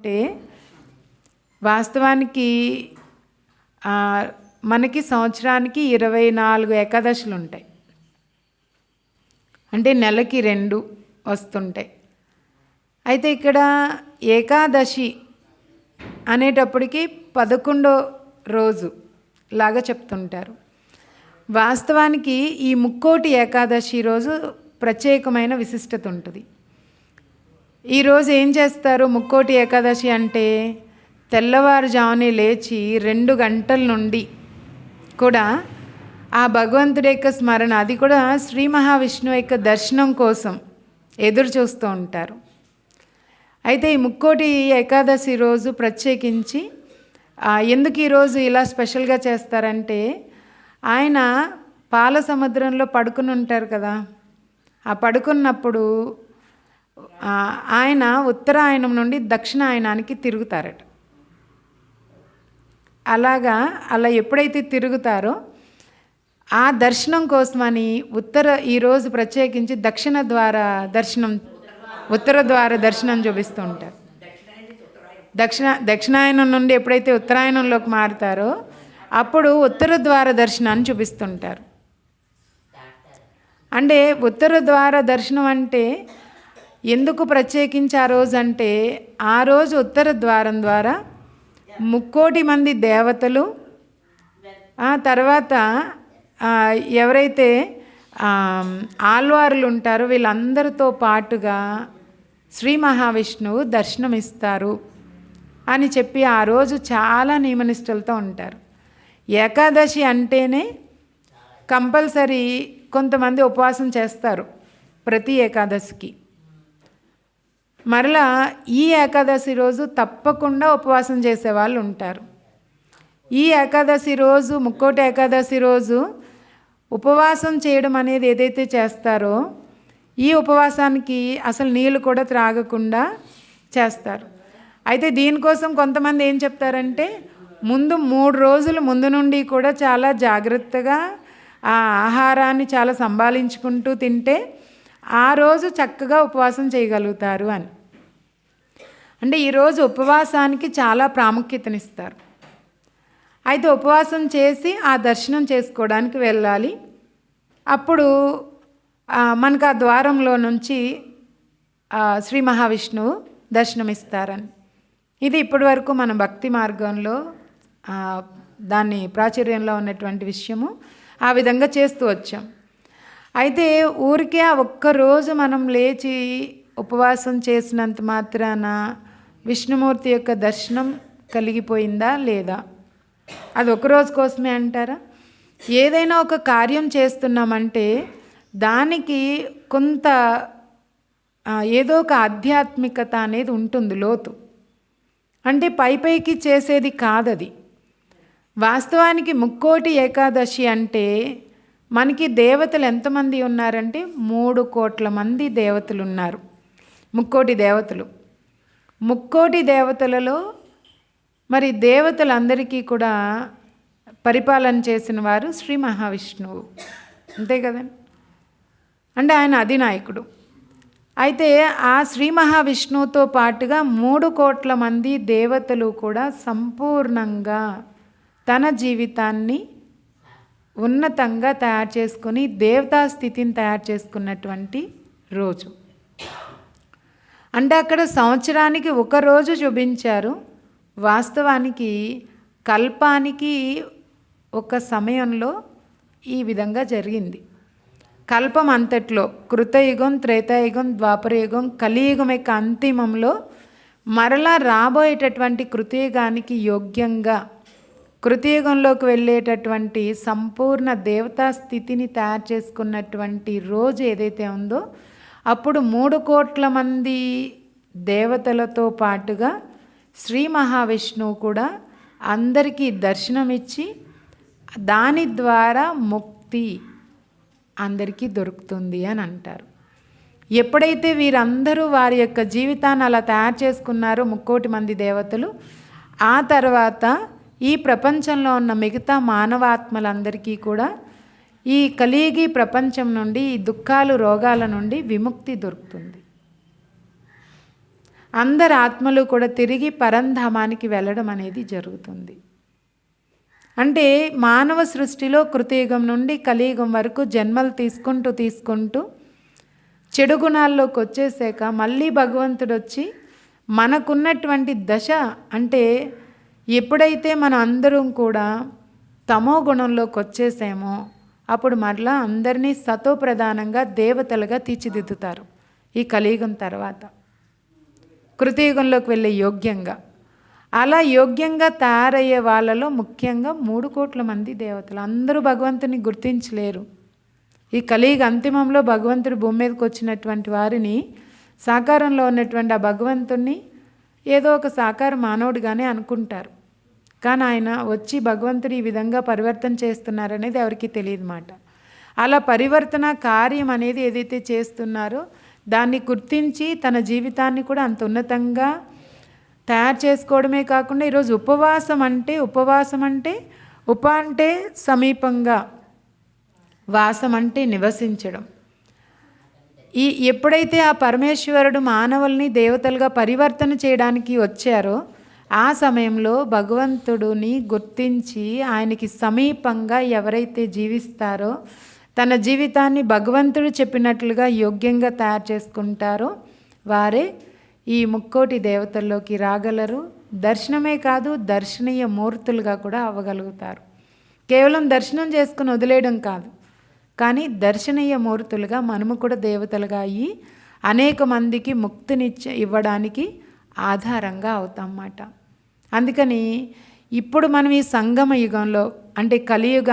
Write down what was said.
అంటే వాస్తవానికి మనకి సంవత్సరానికి ఇరవై నాలుగు ఏకాదశులు ఉంటాయి. అంటే నెలకి రెండు వస్తుంటాయి. అయితే ఇక్కడ ఏకాదశి అనేటప్పటికి పదకొండో రోజు లాగా చెప్తుంటారు. వాస్తవానికి ఈ ముక్కోటి ఏకాదశి రోజు ప్రత్యేకమైన విశిష్టత ఉంటుంది. ఈరోజు ఏం చేస్తారు? ముక్కోటి ఏకాదశి అంటే తెల్లవారుజామునే లేచి రెండు గంటల నుండి కూడా ఆ భగవంతుడి యొక్క స్మరణ అది కూడా శ్రీ మహావిష్ణువు యొక్క దర్శనం కోసం ఎదురు చూస్తూ ఉంటారు. అయితే ఈ ముక్కోటి ఏకాదశి రోజు ప్రత్యేకించి ఎందుకు ఈరోజు ఇలా స్పెషల్గా చేస్తారంటే ఆయన పాల సముద్రంలో పడుకుని ఉంటారు కదా ఆ పడుకున్నప్పుడు ఆయన ఉత్తరాయణం నుండి దక్షిణాయనానికి తిరుగుతారట. అలాగా అలా ఎప్పుడైతే తిరుగుతారో ఆ దర్శనం కోసమని ఉత్తర ఈరోజు ప్రత్యేకించి దక్షిణ ద్వార దర్శనం ఉత్తర ద్వార దర్శనం చూపిస్తూ ఉంటారు. దక్షిణ దక్షిణాయనం నుండి ఎప్పుడైతే ఉత్తరాయణంలోకి మారుతారో అప్పుడు ఉత్తర ద్వార దర్శనాన్ని చూపిస్తుంటారు. అంటే ఉత్తర ద్వార దర్శనం అంటే ఎందుకు ప్రత్యేకించి ఆ రోజు అంటే ఆ రోజు ఉత్తర ద్వారం ద్వారా ముక్కోటి మంది దేవతలు ఆ తర్వాత ఎవరైతే ఆ, ఆల్వారులు ఉంటారో వీళ్ళందరితో పాటుగా శ్రీ మహావిష్ణువు దర్శనమిస్తారు అని చెప్పి ఆ రోజు చాలా నియమనిష్టలతో ఉంటారు. ఏకాదశి అంటేనే కంపల్సరీ కొంతమంది ఉపవాసం చేస్తారు ప్రతి ఏకాదశికి. మరలా ఈ ఏకాదశి రోజు తప్పకుండా ఉపవాసం చేసే వాళ్ళు ఉంటారు. ఈ ఏకాదశి రోజు ముక్కోటి ఏకాదశి రోజు ఉపవాసం చేయడం అనేది ఏదైతే చేస్తారో ఈ ఉపవాసానికి అసలు నీళ్ళు కూడా త్రాగకుండా చేస్తారు. అయితే దీనికోసం కొంతమంది ఏం చెప్తారంటే ముందు మూడు రోజులు ముందు నుండి కూడా చాలా జాగ్రత్తగా ఆ ఆహారాన్ని చాలా సంభాలించుకుంటూ తింటే ఆ రోజు చక్కగా ఉపవాసం చేయగలుగుతారు అని. అంటే ఈరోజు ఉపవాసానికి చాలా ప్రాముఖ్యతనిస్తారు. అయితే ఉపవాసం చేసి ఆ దర్శనం చేసుకోవడానికి వెళ్ళాలి. అప్పుడు మనకు ఆ ద్వారంలో నుంచి శ్రీ మహావిష్ణువు దర్శనమిస్తారని. ఇది ఇప్పటి వరకు మన భక్తి మార్గంలో దాన్ని ప్రాచుర్యంలో ఉన్నటువంటి విషయము. ఆ విధంగా చేస్తూ వచ్చాం. అయితే ఊరికే ఆ ఒక్కరోజు మనం లేచి ఉపవాసం చేసినంత మాత్రాన విష్ణుమూర్తి యొక్క దర్శనం కలిగిపోయిందా లేదా? అది ఒక రోజు కోసమే అంటారా? ఏదైనా ఒక కార్యం చేస్తున్నామంటే దానికి కొంత ఏదో ఒక ఆధ్యాత్మికత అనేది ఉంటుంది లోతు. అంటే పై పైకి చేసేది కాదది. వాస్తవానికి ముక్కోటి ఏకాదశి అంటే మనకి దేవతలు ఎంతమంది ఉన్నారంటే మూడు కోట్ల మంది దేవతలు ఉన్నారు ముక్కోటి దేవతలు. ముక్కోటి దేవతలలో మరి దేవతలందరికీ కూడా పరిపాలన చేసిన వారు శ్రీ మహావిష్ణువు. అంతే కదండి అంటే ఆయన అధినాయకుడు. అయితే ఆ శ్రీ మహావిష్ణువుతో పాటుగా మూడు కోట్ల మంది దేవతలు కూడా సంపూర్ణంగా తన జీవితాన్ని ఉన్నతంగా తయారు చేసుకొని దేవతా స్థితిని తయారు చేసుకున్నటువంటి రోజు. అంటే అక్కడ సంవత్సరానికి ఒక రోజు చూపించారు. వాస్తవానికి కల్పానికి ఒక సమయంలో ఈ విధంగా జరిగింది. కల్పం అంతట్లో కృతయుగం త్రేతాయుగం ద్వాపరయుగం కలియుగం యొక్క అంతిమంలో మరలా రాబోయేటటువంటి కృతయుగానికి యోగ్యంగా కృతయుగంలోకి వెళ్ళేటటువంటి సంపూర్ణ దేవతా స్థితిని తయారు చేసుకున్నటువంటి రోజు ఏదైతే ఉందో అప్పుడు మూడు కోట్ల మంది దేవతలతో పాటుగా శ్రీ మహావిష్ణువు కూడా అందరికీ దర్శనమిచ్చి దాని ద్వారా ముక్తి అందరికీ దొరుకుతుంది అని అంటారు. ఎప్పుడైతే వీరందరూ వారి యొక్క జీవితాన్ని అలా తయారు చేసుకున్నారో ముక్కోటి మంది దేవతలు ఆ తర్వాత ఈ ప్రపంచంలో ఉన్న మిగతా మానవాత్మలందరికీ కూడా ఈ కలిగి ప్రపంచం నుండి ఈ దుఃఖాలు రోగాల నుండి విముక్తి దొరుకుతుంది. అందరి ఆత్మలు కూడా తిరిగి పరంధామానికి వెళ్ళడం అనేది జరుగుతుంది. అంటే మానవ సృష్టిలో కృతయుగం నుండి కలియుగం వరకు జన్మలు తీసుకుంటూ తీసుకుంటూ చెడు గుణాల్లోకి వచ్చేసాక మళ్ళీ భగవంతుడు వచ్చి మనకున్నటువంటి దశ అంటే ఎప్పుడైతే మన అందరం కూడా తమో గుణంలోకి వచ్చేసామో అప్పుడు మరలా అందరినీ సతో ప్రధానంగా దేవతలుగా తీర్చిదిద్దుతారు ఈ కలియుగం తర్వాత. కృతయుగంలోకి వెళ్ళే యోగ్యంగా. అలా యోగ్యంగా తయారయ్యే వాళ్ళలో ముఖ్యంగా మూడు కోట్ల మంది దేవతలు. అందరూ భగవంతుని గుర్తించలేరు. ఈ కలియుగ అంతిమంలో భగవంతుడు భూమి మీదకి వచ్చినటువంటి వారిని సాకారంలో ఉన్నటువంటి ఆ భగవంతుణ్ణి ఏదో ఒక సాకార మానవుడిగానే అనుకుంటారు. కానీ ఆయన వచ్చి భగవంతుడు ఈ విధంగా పరివర్తన చేస్తున్నారనేది ఎవరికి తెలియదు మాట. అలా పరివర్తన కార్యం అనేది ఏదైతే చేస్తున్నారో దాన్ని గుర్తించి తన జీవితాన్ని కూడా అంత ఉన్నతంగా తయారు చేసుకోవడమే కాకుండా ఈరోజు ఉపవాసం అంటే ఉపవాసం అంటే ఉప అంటే సమీపంగా వాసం అంటే నివసించడం. ఈ ఎప్పుడైతే ఆ పరమేశ్వరుడు మానవుల్ని దేవతలుగా పరివర్తన చేయడానికి వచ్చారో ఆ సమయంలో భగవంతుడిని గుర్తించి ఆయనకి సమీపంగా ఎవరైతే జీవిస్తారో తన జీవితాన్ని భగవంతుడు చెప్పినట్లుగా యోగ్యంగా తయారు చేసుకుంటారో వారే ఈ ముక్కోటి దేవతల్లోకి రాగలరు. దర్శనమే కాదు దర్శనీయ మూర్తులుగా కూడా అవ్వగలుగుతారు. కేవలం దర్శనం చేసుకుని వదిలేయడం కాదు కానీ దర్శనీయ మూర్తులుగా మనము కూడా దేవతలుగా అయ్యి అనేక మందికి ముక్తినిచ్చ ఇవ్వడానికి ఆధారంగా అవుతాం అన్నమాట. అందుకని ఇప్పుడు మనం ఈ సంగమ యుగంలో అంటే కలియుగా